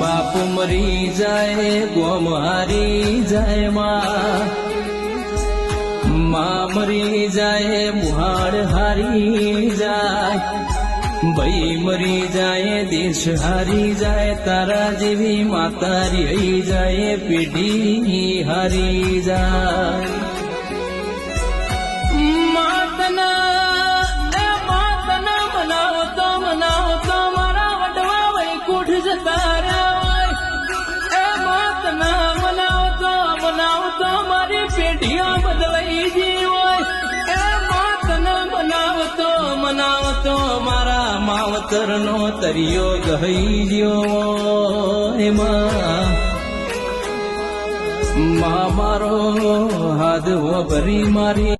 બાપ મરી જાય ગોમ હારી જાય માં માં મરી જાય મુહાડ હારી જાય ભાઈ મરી જાય દેશ હારી જાય તારા જેવી માતા રહી જાય પેઢી હારી જાય પેઢીઓ બદલાઈ ગઈ હોય. મનાવતો મનાવતો મારા માવતરનો તરિયો ગહી ગયો એમાં મા મારો હાથ ભરી મારી